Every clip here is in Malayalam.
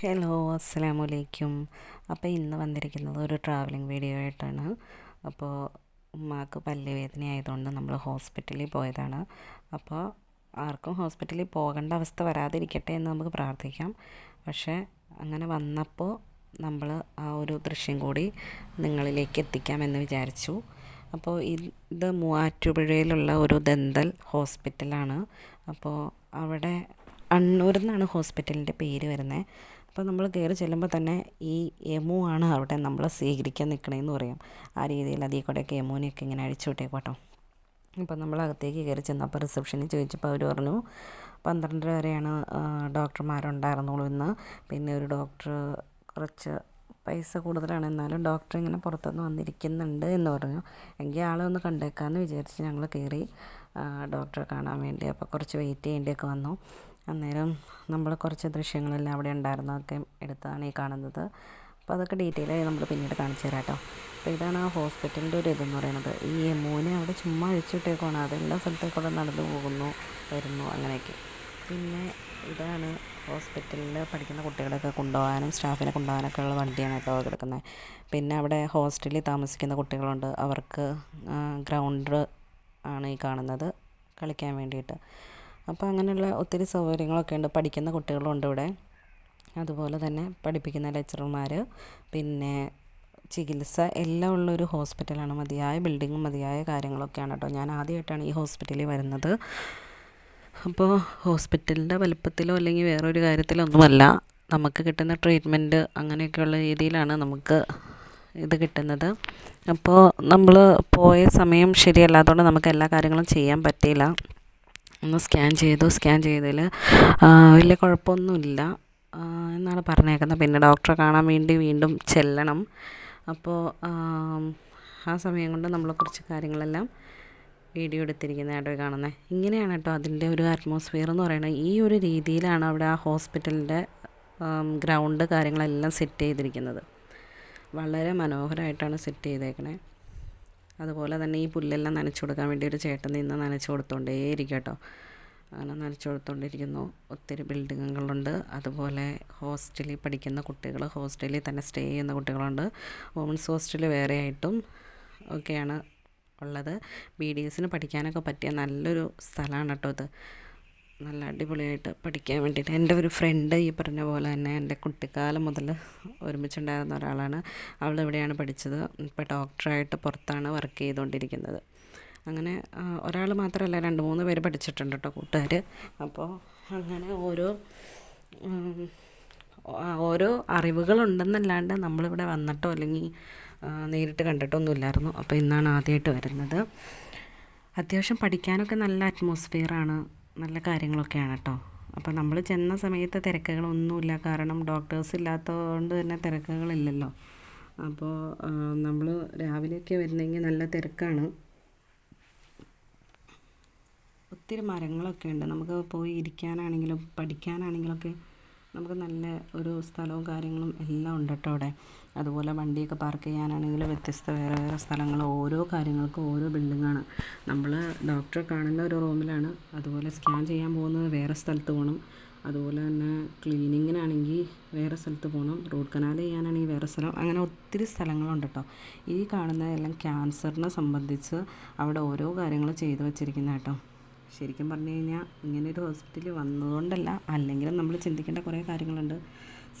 ഹലോ അസ്സലാമു അലൈക്കും അപ്പോൾ ഇന്ന് വന്നിരിക്കുന്നത് ഒരു ട്രാവലിംഗ് വീഡിയോ ആയിട്ടാണ്. അപ്പോൾ ഉമ്മാക്ക് പല്ല് വേദന ആയതുകൊണ്ട് നമ്മൾ ഹോസ്പിറ്റലിൽ പോയതാണ്. അപ്പോൾ ആർക്കും ഹോസ്പിറ്റലിൽ പോകേണ്ട അവസ്ഥ വരാതിരിക്കട്ടെ എന്ന് നമുക്ക് പ്രാർത്ഥിക്കാം. പക്ഷേ അങ്ങനെ വന്നപ്പോൾ നമ്മൾ ആ ഒരു ദൃശ്യം കൂടി നിങ്ങളിലേക്ക് എത്തിക്കാമെന്ന് വിചാരിച്ചു. അപ്പോൾ ഇത് മൂവാറ്റുപുഴയിലുള്ള ഒരു ദന്തൽ ഹോസ്പിറ്റലാണ് അപ്പോൾ അവിടെ അണ്ണൂരിൽ നിന്നാണ് ഹോസ്പിറ്റലിന്റെ പേര് വരുന്നത് അപ്പോൾ നമ്മൾ കയറി ചെല്ലുമ്പോൾ തന്നെ ഈ എമു ആണ് അവിടെ നമ്മൾ സ്വീകരിക്കാൻ നിൽക്കണേന്ന് പറയാം. ആ രീതിയിൽ അതിൽ കൂടെയൊക്കെ എമുവിനെയൊക്കെ ഇങ്ങനെ അഴിച്ചു വിട്ടേക്കോട്ടോ അപ്പോൾ നമ്മൾ അകത്തേക്ക് കയറി ചെന്നപ്പോൾ റിസപ്ഷനിൽ ചോദിച്ചപ്പോൾ അവർ പറഞ്ഞു പന്ത്രണ്ടര വരെയാണ് ഡോക്ടർമാരുണ്ടായിരുന്നുള്ളൂ ഇന്ന്. പിന്നെ ഒരു ഡോക്ടർ കുറച്ച് പൈസ കൂടുതലാണ്. എന്നാലും ഡോക്ടർ ഇങ്ങനെ പുറത്തുനിന്ന് വന്നിരിക്കുന്നുണ്ട് എന്ന് പറഞ്ഞു. എങ്കിൽ ആളെ ഒന്ന് കണ്ടേക്കാമെന്ന് വിചാരിച്ച് ഞങ്ങൾ കയറി ഡോക്ടറെ കാണാൻ വേണ്ടി അപ്പോൾ കുറച്ച് വെയിറ്റ് ചെയ്യേണ്ടിയൊക്കെ വന്നു. അന്നേരം നമ്മൾ കുറച്ച് ദൃശ്യങ്ങളെല്ലാം അവിടെ ഉണ്ടായിരുന്നതൊക്കെ എടുത്താണ് ഈ കാണുന്നത്. അപ്പോൾ അതൊക്കെ ഡീറ്റെയിൽ ആയി നമ്മൾ പിന്നീട് കാണിച്ചു തരാം കേട്ടോ അപ്പോൾ ഇതാണ് ആ ഹോസ്പിറ്റലിന്റെ ഒരു ഇതെന്ന് പറയുന്നത്. ഈ മോനെ അവിടെ ചുമ്മാ അഴിച്ചിട്ടേക്കാണ് അതെല്ലാ സ്ഥലത്തേക്കൂടെ നടന്നു പോകുന്നു വരുന്നു അങ്ങനെയൊക്കെ. പിന്നെ ഇതാണ് ഹോസ്പിറ്റലിൽ പഠിക്കുന്ന കുട്ടികളൊക്കെ കൊണ്ടുപോകാനും സ്റ്റാഫിനെ കൊണ്ടുപോകാനൊക്കെ ഉള്ള വണ്ടിയാണ് കേട്ടോ കിടക്കുന്നത്. പിന്നെ അവിടെ ഹോസ്റ്റലിൽ താമസിക്കുന്ന കുട്ടികളുണ്ട്. അവർക്ക് ഗ്രൗണ്ട് ആണ് ഈ കാണുന്നത് കളിക്കാൻ വേണ്ടിയിട്ട്. അപ്പോൾ അങ്ങനെയുള്ള ഒത്തിരി സൗകര്യങ്ങളൊക്കെ ഉണ്ട്. പഠിക്കുന്ന കുട്ടികളുണ്ട് ഇവിടെ. അതുപോലെ തന്നെ പഠിപ്പിക്കുന്ന ലെക്ചറർമാർ പിന്നെ ചികിത്സ എല്ലാം ഉള്ളൊരു ഹോസ്പിറ്റലാണ് മതിയായ ബിൽഡിങ്ങും മതിയായ കാര്യങ്ങളൊക്കെയാണ് കേട്ടോ. ഞാൻ ആദ്യമായിട്ടാണ് ഈ ഹോസ്പിറ്റലിൽ വരുന്നത്. അപ്പോൾ ഹോസ്പിറ്റലിന്റെ വലുപ്പത്തിലോ അല്ലെങ്കിൽ വേറൊരു കാര്യത്തിലോ ഒന്നുമല്ല നമുക്ക് കിട്ടുന്ന ട്രീറ്റ്മെന്റ് അങ്ങനെയൊക്കെയുള്ള രീതിയിലാണ് നമുക്ക് ഇത് കിട്ടുന്നത്. അപ്പോൾ നമ്മൾ പോയ സമയം ശരിയല്ലാത്തതുകൊണ്ട് നമുക്ക് എല്ലാ കാര്യങ്ങളും ചെയ്യാൻ പറ്റിയില്ല. ഒന്ന് സ്കാൻ ചെയ്തു സ്കാൻ ചെയ്തതിൽ വലിയ കുഴപ്പമൊന്നുമില്ല എന്നാണ് പറഞ്ഞേക്കുന്നത്. പിന്നെ ഡോക്ടറെ കാണാൻ വേണ്ടി വീണ്ടും ചെല്ലണം. അപ്പോൾ ആ സമയം കൊണ്ട് നമ്മൾ കുറച്ച് കാര്യങ്ങളെല്ലാം വീഡിയോ എടുത്തിരിക്കുന്നതായിട്ട് കാണുന്നത് ഇങ്ങനെയാണ് കേട്ടോ അതിന്റെ ഒരു അറ്റ്മോസ്ഫിയർ എന്ന് പറയുന്നത്. ഈ ഒരു രീതിയിലാണ് അവിടെ ആ ഹോസ്പിറ്റലിന്റെ ഗ്രൗണ്ട് കാര്യങ്ങളെല്ലാം സെറ്റ് ചെയ്തിരിക്കുന്നത്. വളരെ മനോഹരമായിട്ടാണ് സെറ്റ് ചെയ്തേക്കണേ. അതുപോലെ തന്നെ ഈ പുല്ലെല്ലാം നനച്ചു കൊടുക്കാൻ വേണ്ടി ഒരു ചേട്ടൻ നിന്ന് നനച്ചു കൊടുത്തോണ്ടേയിരിക്കും കേട്ടോ അങ്ങനെ നനച്ചു കൊടുത്തോണ്ടിരിക്കുന്നു. ഒത്തിരി ബിൽഡിങ്ങുകളുണ്ട്. അതുപോലെ ഹോസ്റ്റലിൽ പഠിക്കുന്ന കുട്ടികൾ ഹോസ്റ്റലിൽ തന്നെ സ്റ്റേ ചെയ്യുന്ന കുട്ടികളുണ്ട്. വുമൻസ് ഹോസ്റ്റൽ വേറെ ആയിട്ടും ഒക്കെയാണ് ഉള്ളത്. ബി ഡി എസിന് പഠിക്കാനൊക്കെ പറ്റിയ നല്ലൊരു സ്ഥലമാണ് കേട്ടോ ഇത്. നല്ല അടിപൊളിയായിട്ട് പഠിക്കാൻ വേണ്ടിയിട്ട്. എന്റെ ഒരു ഫ്രണ്ട് ഈ പറഞ്ഞ പോലെ തന്നെ എന്റെ കുട്ടിക്കാലം മുതൽ ഒരുമിച്ചുണ്ടായിരുന്ന ഒരാളാണ്. അവൾ ഇവിടെയാണ് പഠിച്ചത്. ഇപ്പോൾ ഡോക്ടറായിട്ട് പുറത്താണ് വർക്ക് ചെയ്തുകൊണ്ടിരിക്കുന്നത്. അങ്ങനെ ഒരാൾ മാത്രമല്ല രണ്ട് മൂന്ന് പേര് പഠിച്ചിട്ടുണ്ട് കേട്ടോ കൂട്ടുകാർ. അപ്പോൾ അങ്ങനെ ഓരോ ഓരോ അറിവുകളുണ്ടെന്നല്ലാണ്ട് നമ്മളിവിടെ വന്നിട്ടോ അല്ലെങ്കിൽ നേരിട്ട് കണ്ടിട്ടൊന്നുമില്ലായിരുന്നു. അപ്പോൾ ഇന്നാണ് ആദ്യമായിട്ട് വരുന്നത്. അത്യാവശ്യം പഠിക്കാനൊക്കെ നല്ല അറ്റ്മോസ്ഫിയറാണ് നല്ല കാര്യങ്ങളൊക്കെയാണ് കേട്ടോ അപ്പോൾ നമ്മൾ ചെന്ന സമയത്ത് തിരക്കുകളൊന്നുമില്ല. കാരണം ഡോക്ടേഴ്സ് ഇല്ലാത്തതുകൊണ്ട് തന്നെ തിരക്കുകളില്ലല്ലോ. അപ്പോൾ നമ്മൾ രാവിലെയൊക്കെ വരുന്നെങ്കിൽ നല്ല തിരക്കാണ്. ഒത്തിരി മരങ്ങളൊക്കെ ഉണ്ട് നമുക്ക് പോയി ഇരിക്കാനാണെങ്കിലും പഠിക്കാനാണെങ്കിലൊക്കെ നമുക്ക് നല്ല ഒരു സ്ഥലവും കാര്യങ്ങളും എല്ലാം ഉണ്ട് കേട്ടോ അവിടെ. അതുപോലെ വണ്ടിയൊക്കെ പാർക്ക് ചെയ്യാനാണെങ്കിൽ വ്യത്യസ്ത വേറെ വേറെ സ്ഥലങ്ങൾ ഓരോ കാര്യങ്ങൾക്കും ഓരോ ബിൽഡിങ്ങാണ് നമ്മൾ ഡോക്ടറെ കാണുന്ന ഒരു റൂമിലാണ് അതുപോലെ സ്കാൻ ചെയ്യാൻ പോകുന്നത് വേറെ സ്ഥലത്ത് പോകണം അതുപോലെ തന്നെ ക്ലീനിങ്ങിനാണെങ്കിൽ വേറെ സ്ഥലത്ത് പോകണം റോഡ് കനാൽ ചെയ്യാനാണെങ്കിൽ വേറെ സ്ഥലം. അങ്ങനെ ഒത്തിരി സ്ഥലങ്ങളുണ്ട് കേട്ടോ ഈ കാണുന്നതെല്ലാം ക്യാൻസറിനെ സംബന്ധിച്ച് അവിടെ ഓരോ കാര്യങ്ങൾ ചെയ്തു വച്ചിരിക്കുന്ന കേട്ടോ ശരിക്കും പറഞ്ഞു കഴിഞ്ഞാൽ ഇങ്ങനെ ഒരു ഹോസ്പിറ്റലിൽ വന്നതുകൊണ്ടല്ല അല്ലെങ്കിലും നമ്മൾ ചിന്തിക്കേണ്ട കുറേ കാര്യങ്ങളുണ്ട്.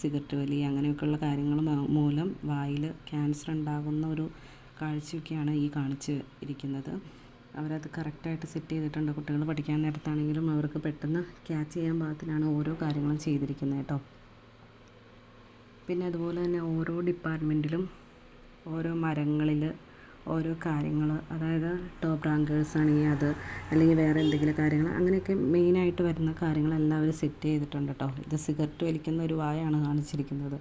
സിഗരറ്റ് വലി അങ്ങനെയൊക്കെയുള്ള കാര്യങ്ങൾ മൂലം വായിൽ ക്യാൻസർ ഉണ്ടാകുന്ന ഒരു കാഴ്ചയൊക്കെയാണ് ഈ കാണിച്ച് ഇരിക്കുന്നത്. അവരത് കറക്റ്റായിട്ട് സെറ്റ് ചെയ്തിട്ടുണ്ട്. കുട്ടികൾ പഠിക്കാൻ നേരത്താണെങ്കിലും അവർക്ക് പെട്ടെന്ന് ക്യാച്ച് ചെയ്യാൻ പാകത്തിനാണ് ഓരോ കാര്യങ്ങളും ചെയ്തിരിക്കുന്നത് കേട്ടോ. പിന്നെ അതുപോലെ തന്നെ ഓരോ ഡിപ്പാർട്ട്മെന്റിലും ഓരോ മരങ്ങളിൽ ഓരോ കാര്യങ്ങൾ അതായത് ടോപ്പ് റാങ്കേഴ്സ് ആണെങ്കിൽ അത് അല്ലെങ്കിൽ വേറെ എന്തെങ്കിലും കാര്യങ്ങൾ അങ്ങനെയൊക്കെ മെയിനായിട്ട് വരുന്ന കാര്യങ്ങളെല്ലാം അവർ സെറ്റ് ചെയ്തിട്ടുണ്ട് കേട്ടോ ഇത് സിഗരറ്റ് വലിക്കുന്ന ഒരു വായാണ് കാണിച്ചിരിക്കുന്നത്.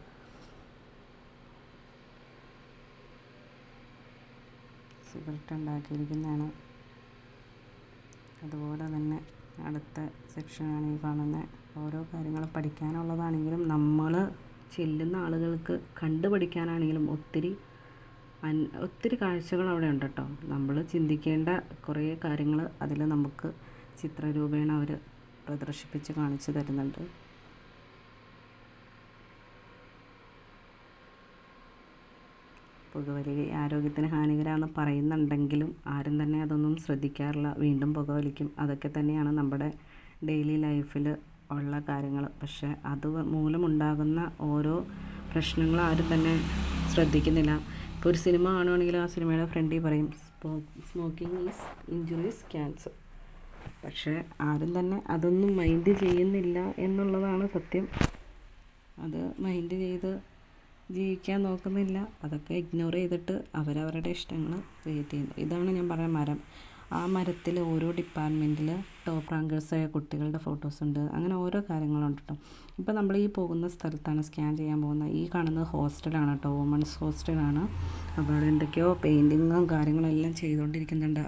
സിഗരറ്റ് ഉണ്ടാക്കിയിരിക്കുന്നതാണ്. അതുപോലെ തന്നെ അടുത്ത സെക്ഷനാണ് ഈ കാണുന്ന. ഓരോ കാര്യങ്ങൾ പഠിക്കാനുള്ളതാണെങ്കിലും നമ്മൾ ചെല്ലുന്ന ആളുകൾക്ക് കണ്ടു പഠിക്കാനാണെങ്കിലും ഒത്തിരി ഒത്തിരി കാഴ്ചകൾ അവിടെ ഉണ്ട് കേട്ടോ നമ്മൾ ചിന്തിക്കേണ്ട കുറേ കാര്യങ്ങൾ അതിൽ നമുക്ക് ചിത്രരൂപേണ അവർ പ്രദർശിപ്പിച്ച് കാണിച്ചു തരുന്നുണ്ട്. പുകവലി ആരോഗ്യത്തിന് ഹാനികരാണെന്ന് പറയുന്നുണ്ടെങ്കിലും ആരും തന്നെ അതൊന്നും ശ്രദ്ധിക്കാറില്ല. വീണ്ടും പുകവലിക്കും. അതൊക്കെ തന്നെയാണ് നമ്മുടെ ഡെയിലി ലൈഫിൽ ഉള്ള കാര്യങ്ങൾ പക്ഷേ അത് മൂലമുണ്ടാകുന്ന ഓരോ പ്രശ്നങ്ങളും ആരും തന്നെ ശ്രദ്ധിക്കുന്നില്ല. ഇപ്പോൾ ഒരു സിനിമ കാണുവാണെങ്കിൽ ആ സിനിമയുടെ ഫ്രണ്ടിൽ പറയും സ്മോക്കിംഗ് ഈസ് ഇഞ്ചുറീസ് ക്യാൻസർ പക്ഷേ ആരും തന്നെ അതൊന്നും മൈൻഡ് ചെയ്യുന്നില്ല എന്നുള്ളതാണ് സത്യം. അത് മൈൻഡ് ചെയ്ത് ജീവിക്കാൻ നോക്കുന്നില്ല. അതൊക്കെ ഇഗ്നോർ ചെയ്തിട്ട് അവരവരുടെ ഇഷ്ടങ്ങൾ ക്രിയേറ്റ് ചെയ്യുന്നു. ഇതാണ് ഞാൻ പറയാൻ മരം. ആ മരത്തിൽ ഓരോ ഡിപ്പാർട്ട്മെന്റിൽ ടോപ്പ് റാങ്കേഴ്സായ കുട്ടികളുടെ ഫോട്ടോസ് ഉണ്ട്. അങ്ങനെ ഓരോ കാര്യങ്ങളുണ്ട് കേട്ടോ ഇപ്പോൾ നമ്മൾ ഈ പോകുന്ന സ്ഥലത്താണ് സ്കാൻ ചെയ്യാൻ പോകുന്നത്. ഈ കാണുന്നത് ഹോസ്റ്റലാണ് കേട്ടോ വുമൺസ് ഹോസ്റ്റലാണ് അപ്പോൾ അവിടെ എന്തൊക്കെയോ പെയിന്റിങ്ങും കാര്യങ്ങളും എല്ലാം ചെയ്തുകൊണ്ടിരിക്കുന്നുണ്ട്.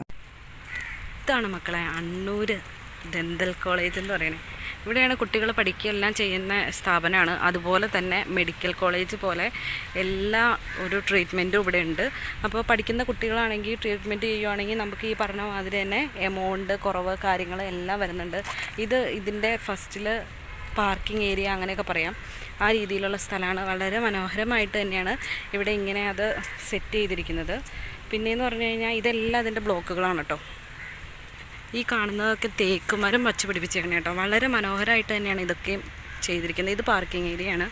ഇതാണ് മക്കളെ അണ്ണൂർ ദന്തൽ കോളേജ് എന്ന് പറയുന്നത്. ഇവിടെയാണ് കുട്ടികൾ പഠിക്കുകയെല്ലാം ചെയ്യുന്ന സ്ഥാപനമാണ്. അതുപോലെ തന്നെ മെഡിക്കൽ കോളേജ് പോലെ എല്ലാ ഒരു ട്രീറ്റ്മെന്റും ഇവിടെ ഉണ്ട് അപ്പോൾ പഠിക്കുന്ന കുട്ടികളാണെങ്കിൽ ട്രീറ്റ്മെന്റ് ചെയ്യുവാണെങ്കിൽ നമുക്ക് ഈ പറഞ്ഞ മാതിരി തന്നെ എമൗണ്ട് കുറവ് കാര്യങ്ങൾ എല്ലാം വരുന്നുണ്ട്. ഇത് ഇതിന്റെ ഫസ്റ്റിൽ പാർക്കിംഗ് ഏരിയ അങ്ങനെയൊക്കെ പറയാം. ആ രീതിയിലുള്ള സ്ഥലമാണ്. വളരെ മനോഹരമായിട്ട് തന്നെയാണ് ഇവിടെ ഇങ്ങനെ അത് സെറ്റ് ചെയ്തിരിക്കുന്നത്. പിന്നെയെന്ന് പറഞ്ഞു കഴിഞ്ഞാൽ ഇതെല്ലാം അതിന്റെ ബ്ലോക്കുകളാണ് കേട്ടോ. ഈ കാണുന്നതൊക്കെ തേക്ക് മരം കേട്ടോ. വളരെ മനോഹരമായിട്ട് തന്നെയാണ് ഇതൊക്കെ ചെയ്തിരിക്കുന്നത്. ഇത് പാർക്കിംഗ് ഏരിയ ആണ്.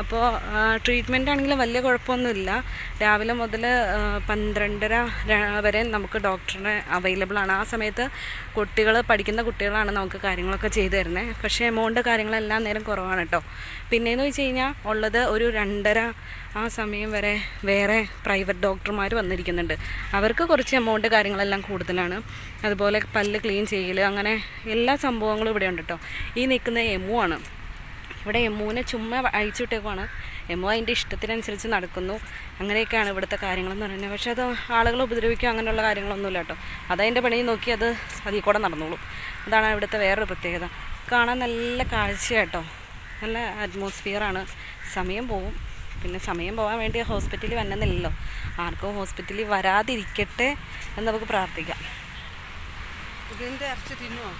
അപ്പോൾ ട്രീറ്റ്മെന്റ് ആണെങ്കിലും വലിയ കുഴപ്പമൊന്നുമില്ല. രാവിലെ മുതൽ പന്ത്രണ്ടര വരെ നമുക്ക് ഡോക്ടറിനെ അവൈലബിൾ ആണ്. ആ സമയത്ത് കുട്ടികൾ പഠിക്കുന്ന കുട്ടികളാണ് നമുക്ക് കാര്യങ്ങളൊക്കെ ചെയ്തു തരുന്നത് പക്ഷേ എമൗണ്ട് കാര്യങ്ങളെല്ലാം നേരം കുറവാണ് കേട്ടോ പിന്നെയെന്ന് വെച്ച് കഴിഞ്ഞാൽ ഉള്ളത് ഒരു രണ്ടര ആ സമയം വരെ വേറെ പ്രൈവറ്റ് ഡോക്ടർമാർ വന്നിരിക്കുന്നുണ്ട്. അവർക്ക് കുറച്ച് എമൗണ്ട് കാര്യങ്ങളെല്ലാം കൂടുതലാണ്. അതുപോലെ പല്ല് ക്ലീൻ ചെയ്യൽ അങ്ങനെ എല്ലാ സംഭവങ്ങളും ഇവിടെ ഉണ്ട് കേട്ടോ ഈ നിൽക്കുന്ന എമു ആണ്. ഇവിടെ എമ്മുവിനെ ചുമ്മാ അയച്ചു വിട്ടേക്കുവാണ്. എമ്മു അതിന്റെ ഇഷ്ടത്തിനനുസരിച്ച് നടക്കുന്നു. അങ്ങനെയൊക്കെയാണ് ഇവിടുത്തെ കാര്യങ്ങളെന്ന് പറയുന്നത്. പക്ഷേ അത് ആളുകളെ ഉപദ്രവിക്കുക അങ്ങനെയുള്ള കാര്യങ്ങളൊന്നുമില്ല കേട്ടോ. അതതിന്റെ പണി നോക്കി അത് അതിൽ കൂടെ നടന്നോളും. അതാണ് ഇവിടുത്തെ വേറൊരു പ്രത്യേകത. കാണാൻ നല്ല കാഴ്ചയാട്ടോ. നല്ല അറ്റ്മോസ്ഫിയറാണ് സമയം പോവും. പിന്നെ സമയം പോകാൻ വേണ്ടി ഹോസ്പിറ്റലിൽ വന്നെന്നില്ലല്ലോ ആർക്കും ഹോസ്പിറ്റലിൽ വരാതിരിക്കട്ടെ എന്ന് നമുക്ക് പ്രാർത്ഥിക്കാം. ഇതിന്റെ ഇറച്ചി തിന്നുവോ?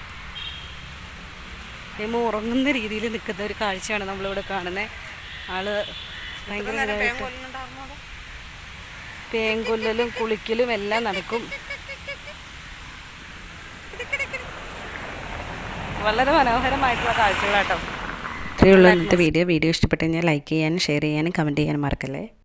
എമ്മ ഉറങ്ങുന്ന രീതിയിൽ നിൽക്കുന്ന ഒരു കാഴ്ചയാണ് നമ്മളിവിടെ കാണുന്നത് ആൾ ഭയങ്കര പേങ്കൊല്ലലും കുളിക്കലും എല്ലാം നടക്കും. വളരെ മനോഹരമായിട്ടുള്ള കാഴ്ചകളാട്ടോ. ഇത്രയുള്ള ഇന്നത്തെ വീഡിയോ. വീഡിയോ ഇഷ്ടപ്പെട്ടു കഴിഞ്ഞാൽ ലൈക്ക് ചെയ്യാനും ഷെയർ ചെയ്യാനും കമന്റ് ചെയ്യാനും മറക്കല്ലേ?